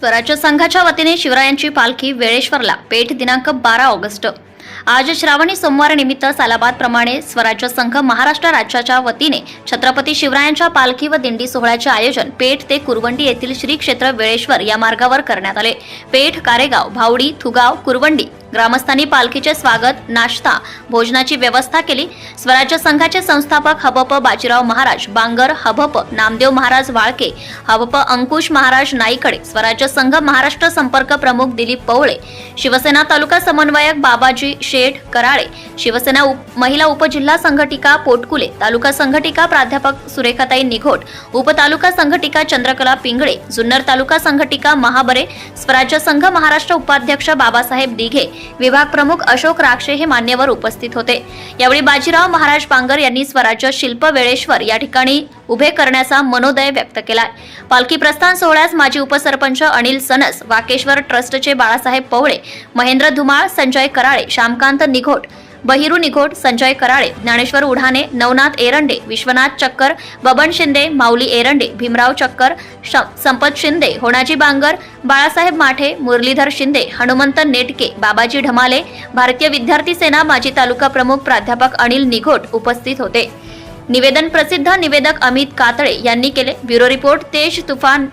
स्वराज्य संघाच्या वतीने शिवरायांची पालखी वेळेश्वरला पेठ दिनांक बारा ऑगस्ट. आज श्रावणी सोमवार निमित्त सालाबाद प्रमाणे स्वराज्य संघ महाराष्ट्र राज्याच्या वतीने छत्रपती शिवरायांच्या पालखी व दिंडी सोहळ्याचे आयोजन पेठ ते कुरवंडी येथील श्री क्षेत्र वेळेश्वर या मार्गावर करण्यात आले. पेठ कारेगाव भावडी थुगाव कुरवंडी ग्रामस्थांनी पालखीचे स्वागत नाश्ता भोजनाची व्यवस्था केली. स्वराज्य संघाचे संस्थापक हबप बाजीराव महाराज बांगर हबप नामदेव महाराज वाळके हबप अंकुश महाराज नाईकडे स्वराज्य संघ महाराष्ट्र संपर्क प्रमुख दिलीप पवळे शिवसेना तालुका समन्वयक बाबाजी शेठ कराळे शिवसेना उप महिला उपजिल्हा संघटिका पोटकुले तालुका संघटिका प्राध्यापक सुरेखाताई निघोट उपतालुका संघटिका चंद्रकला पिंगळे जुन्नर तालुका संघटिका महाबरे स्वराज्य संघ महाराष्ट्र उपाध्यक्ष बाबासाहेब दिघे विभाग प्रमुख अशोक राक्षे हे मान्यवर उपस्थित होते. यावेळी बाजीराव महाराज बांगर यांनी स्वराज्य शिल्प वेळेश्वर या ठिकाणी उभे करण्याचा मनोदय व्यक्त केलाय पालखी प्रस्थान सोहळ्यास माजी उपसरपंच अनिल सनस वाकेश्वर ट्रस्टचे बाळासाहेब पवळे महेंद्र धुमाळ संजय कराळे श्यामकांत निघोट बहिरू निघोट संजय कराळे ज्ञानेश्वर उढाणे नवनाथ एरंडे विश्वनाथ चक्कर बबन शिंदे माऊली एरंडे भीमराव चक्कर श- संपत शिंदे होणाजी बांगर बाळासाहेब माठे मुरलीधर शिंदे हनुमंत नेटके बाबाजी ढमाले भारतीय विद्यार्थी सेना माजी तालुका प्रमुख प्राध्यापक अनिल निघोट उपस्थित होते. निवेदन प्रसिद्ध निवेदक अमित कातळे यांनी केले. ब्युरो रिपोर्ट तेज तुफान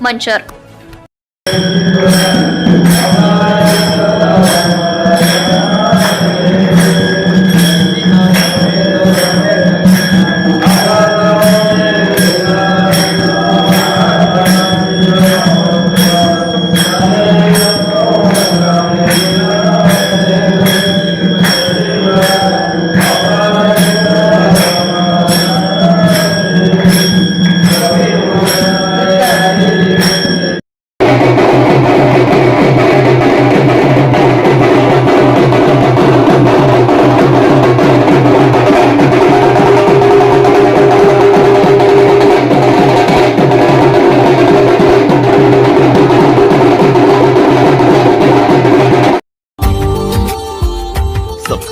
मंचर.